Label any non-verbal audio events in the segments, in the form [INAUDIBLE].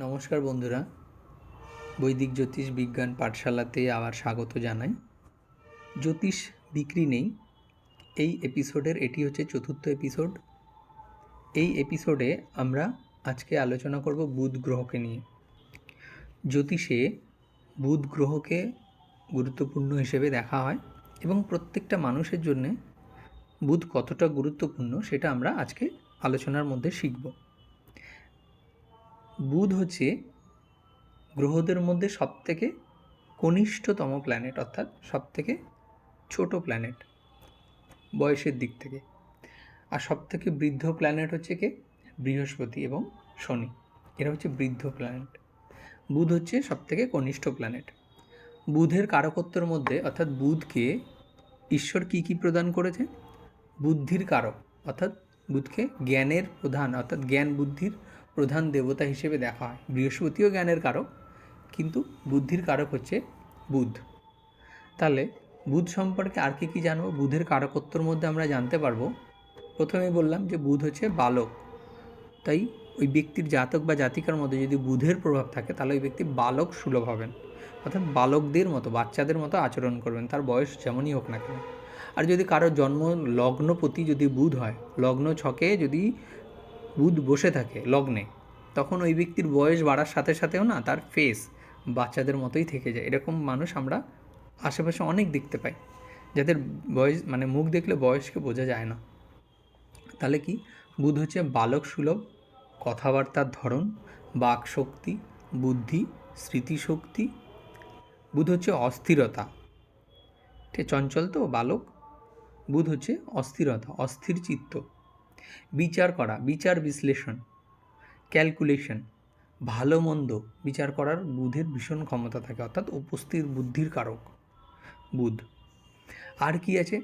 নমস্কার বন্ধুরা। বৈদিক জ্যোতিষ বিজ্ঞান পাঠশালাতে আবার স্বাগত জানাই। জ্যোতিষ বিক্রি নেই। এই এপিসোডের এটি হচ্ছে চতুর্থ এপিসোড এই এপিসোডে আমরা আজকে আলোচনা করব বুধ গ্রহকে নিয়ে। জ্যোতিষে বুধ গ্রহকে গুরুত্বপূর্ণ হিসেবে দেখা হয় এবং প্রত্যেকটা মানুষের জন্যে বুধ কতটা গুরুত্বপূর্ণ সেটা আমরা আজকে আলোচনার মধ্যে শিখব। বুধ হচ্ছে গ্রহদের মধ্যে সবথেকে কনিষ্ঠতম প্ল্যানেট অর্থাৎ সবথেকে ছোট প্ল্যানেট বয়সের দিক থেকে। আর সবথেকে বৃদ্ধ প্ল্যানেট হচ্ছে কে? বৃহস্পতি এবং শনি। এরা হচ্ছে বৃদ্ধ প্ল্যানেট বুধ হচ্ছে সবথেকে কনিষ্ঠ প্ল্যানেট বুধের কারকত্বের মধ্যে, অর্থাৎ বুধকে ঈশ্বর কী কী প্রদান করেছে? বুদ্ধির কারক, অর্থাৎ বুধকে জ্ঞানের প্রধান, অর্থাৎ জ্ঞান বুদ্ধির প্রধান দেবতা হিসেবে দেখা হয়। বৃহস্পতিও জ্ঞানের কারক, কিন্তু বুদ্ধির কারক হচ্ছে বুধ। তাহলে বুধ সম্পর্কে আর কি কী জানব? বুধের কারকত্বর মধ্যে আমরা জানতে পারব। প্রথমেই বললাম যে বুধ হচ্ছে বালক। তাই ওই ব্যক্তির জাতক বা জাতিকার মধ্যে যদি বুধের প্রভাব থাকে, তাহলে ওই ব্যক্তি বালক সুলভ হবেন। অর্থাৎ বালকদের মতো, বাচ্চাদের মতো আচরণ করবেন। তার বয়স যেমনই হোক না কেন। আর যদি কারোর জন্ম লগ্নপতি যদি বুধ হয়, লগ্ন ছকে যদি বুধ বসে থাকে লগ্নে। তখন ওই ব্যক্তির বয়স বাড়ার সাথে সাথেও না তার ফেস বাচ্চাদের মতোই থেকে যায়। এরকম মানুষ আমরা আশেপাশে অনেক দেখতে পাই। যাদের বয়স মানে মুখ দেখলে বয়সকে বোঝা যায় না। তাহলে কি? বুধ হচ্ছে বালক সুলভ, কথাবার্তার ধরন বাক শক্তি বুদ্ধি, স্মৃতিশক্তি। বুধ হচ্ছে অস্থিরতা। ঠিক চঞ্চল তো? বালক। বুধ হচ্ছে অস্থিরতা, অস্থির চিত্ত। বিচার করা, বিচার বিশ্লেষণ ক্যালকুলেশন ভালো মন্দ বিচার করার বুধের ভীষণ ক্ষমতা থাকে, অর্থাৎ উপস্থিত বুদ্ধির কারক, বুধ। আর কি আছে?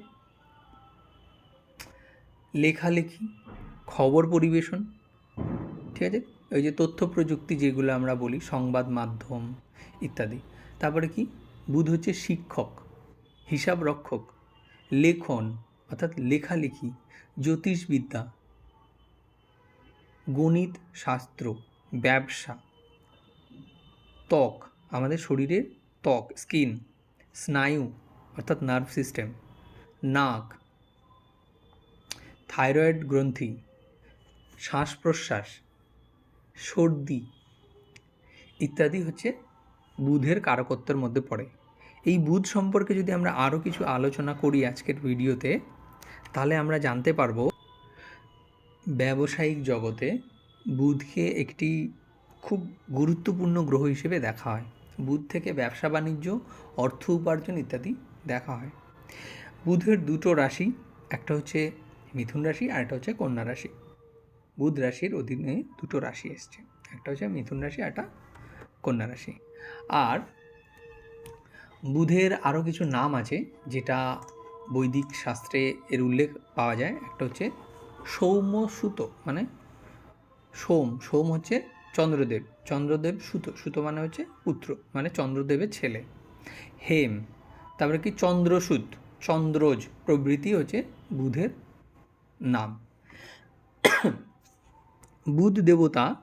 লেখালেখি, খবর পরিবেশন, ঠিক আছে? ওই যে তথ্য প্রযুক্তি যেগুলো আমরা বলি, সংবাদ মাধ্যম ইত্যাদি। তারপরে কি? বুধ হচ্ছে শিক্ষক হিসাব রক্ষক লেখন, অর্থাৎ লেখালেখি। জ্যোতিষবিদ্যা, গণিত শাস্ত্র, ব্যবসা, ত্বক, আমাদের শরীরের ত্বক, স্কিন, স্নায়ু, অর্থাৎ নার্ভ সিস্টেম নাক থাইরয়েড গ্রন্থি শ্বাস প্রশ্বাস সর্দি ইত্যাদি হচ্ছে বুধের কারকত্বের মধ্যে পড়ে। এই বুধ সম্পর্কে যদি আমরা আরও কিছু আলোচনা করি আজকের ভিডিওতে তাহলে আমরা জানতে পারব, ব্যবসায়িক জগতে বুধকে একটি খুব গুরুত্বপূর্ণ গ্রহ হিসেবে দেখা হয়। বুধ থেকে ব্যবসা, বাণিজ্য, অর্থ উপার্জন ইত্যাদি দেখা হয়। বুধের দুটো রাশি, একটা হচ্ছে মিথুন রাশি আর একটা হচ্ছে কন্যা রাশি। বুধ রাশির অধীনে দুটো রাশি এসছে, একটা হচ্ছে মিথুন রাশি আর একটা কন্যা রাশি। আর বুধের আরও কিছু নাম আছে যেটা বৈদিক শাস্ত্রে এর উল্লেখ পাওয়া যায়। একটা হচ্ছে সৌম্য সুত মানে সোম। সোম হচ্ছে চন্দ্রদেব। চন্দ্রদেব সুত। সুত মানে হচ্ছে পুত্র মানে চন্দ্রদেবের ছেলে। হেম। তারপরে কি? চন্দ্রসুত। চন্দ্রজ প্রভৃতি হচ্ছে বুধের নাম। বুধ দেবতা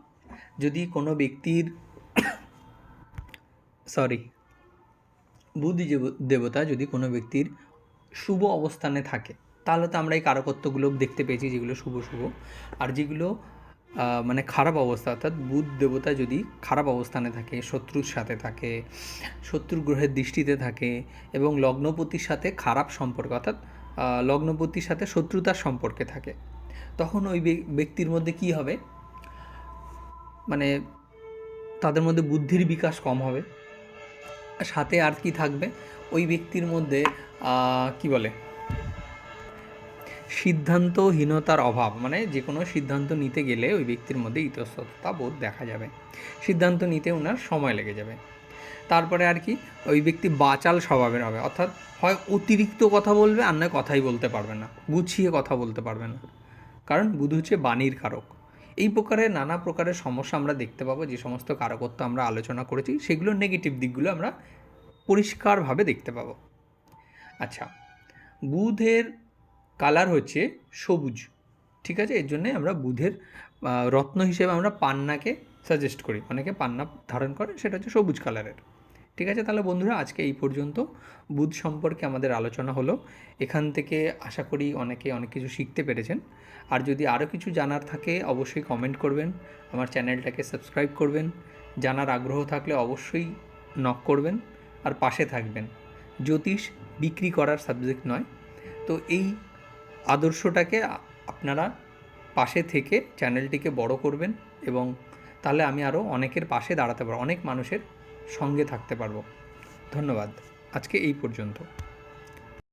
যদি কোনো ব্যক্তির [COUGHS] সরি বুধ দেবতা যদি কোনো ব্যক্তির শুভ অবস্থানে থাকে। তাহলে তো আমরা এই কারকত্বগুলো দেখতে পেয়েছি যেগুলো শুভ শুভ। আর যেগুলো মানে খারাপ অবস্থা, অর্থাৎ বুধ দেবতা যদি খারাপ অবস্থানে থাকে, শত্রুর সাথে থাকে শত্রু গ্রহের দৃষ্টিতে থাকে এবং লগ্নপতির সাথে খারাপ সম্পর্ক, অর্থাৎ লগ্নপতির সাথে শত্রুতার সম্পর্কে থাকে, তখন ওই ব্যক্তির মধ্যে কি হবে? মানে তাদের মধ্যে বুদ্ধির বিকাশ কম হবে। সাথে আর কি থাকবে? ওই ব্যক্তির মধ্যে কি বলে? সিদ্ধান্তহীনতার অভাব মানে যে কোনো সিদ্ধান্ত নিতে গেলে ওই ব্যক্তির মধ্যে ইতস্ততা বোধ দেখা যাবে। সিদ্ধান্ত নিতে ওনার সময় লেগে যাবে। তারপরে আর কি, ওই ব্যক্তি বাচাল স্বভাবের হবে। অর্থাৎ হয় অতিরিক্ত কথা বলবে, আর নয় কথাই বলতে পারবে না। গুছিয়ে কথা বলতে পারবে না। কারণ বুধ হচ্ছে বাণীর কারক। এই প্রকারের নানা প্রকারের সমস্যা আমরা দেখতে পাবো। যে সমস্ত কারকত্ব আমরা আলোচনা করেছি, সেগুলোর নেগেটিভ দিকগুলো আমরা পরিষ্কারভাবে দেখতে পাবো। আচ্ছা বুধের কালার হচ্ছে সবুজ, ঠিক আছে? এর জন্যে আমরা বুধের রত্ন হিসেবে আমরা পান্নাকে সাজেস্ট করি। অনেকে পান্না ধারণ করে, সেটা হচ্ছে সবুজ কালারের। ঠিক আছে? তাহলে বন্ধুরা, আজকে এই পর্যন্ত। বুধ সম্পর্কে আমাদের আলোচনা হলো। এখান থেকে আশা করি অনেকে অনেক কিছু শিখতে পেরেছেন। আর যদি আরও কিছু জানার থাকে, অবশ্যই কমেন্ট করবেন। আমার চ্যানেলটাকে সাবস্ক্রাইব করবেন। জানার আগ্রহ থাকলে অবশ্যই নক করবেন। আর পাশে থাকবেন। জ্যোতিষ বিক্রি করার সাবজেক্ট নয়। তো এই আদর্শটাকে আপনারা পাশে থেকে চ্যানেলটিকে বড় করবেন এবং তাহলে আমি আরও অনেকের পাশে দাঁড়াতে পারব, অনেক মানুষের সঙ্গে থাকতে পারব। ধন্যবাদ। আজকে এই পর্যন্ত।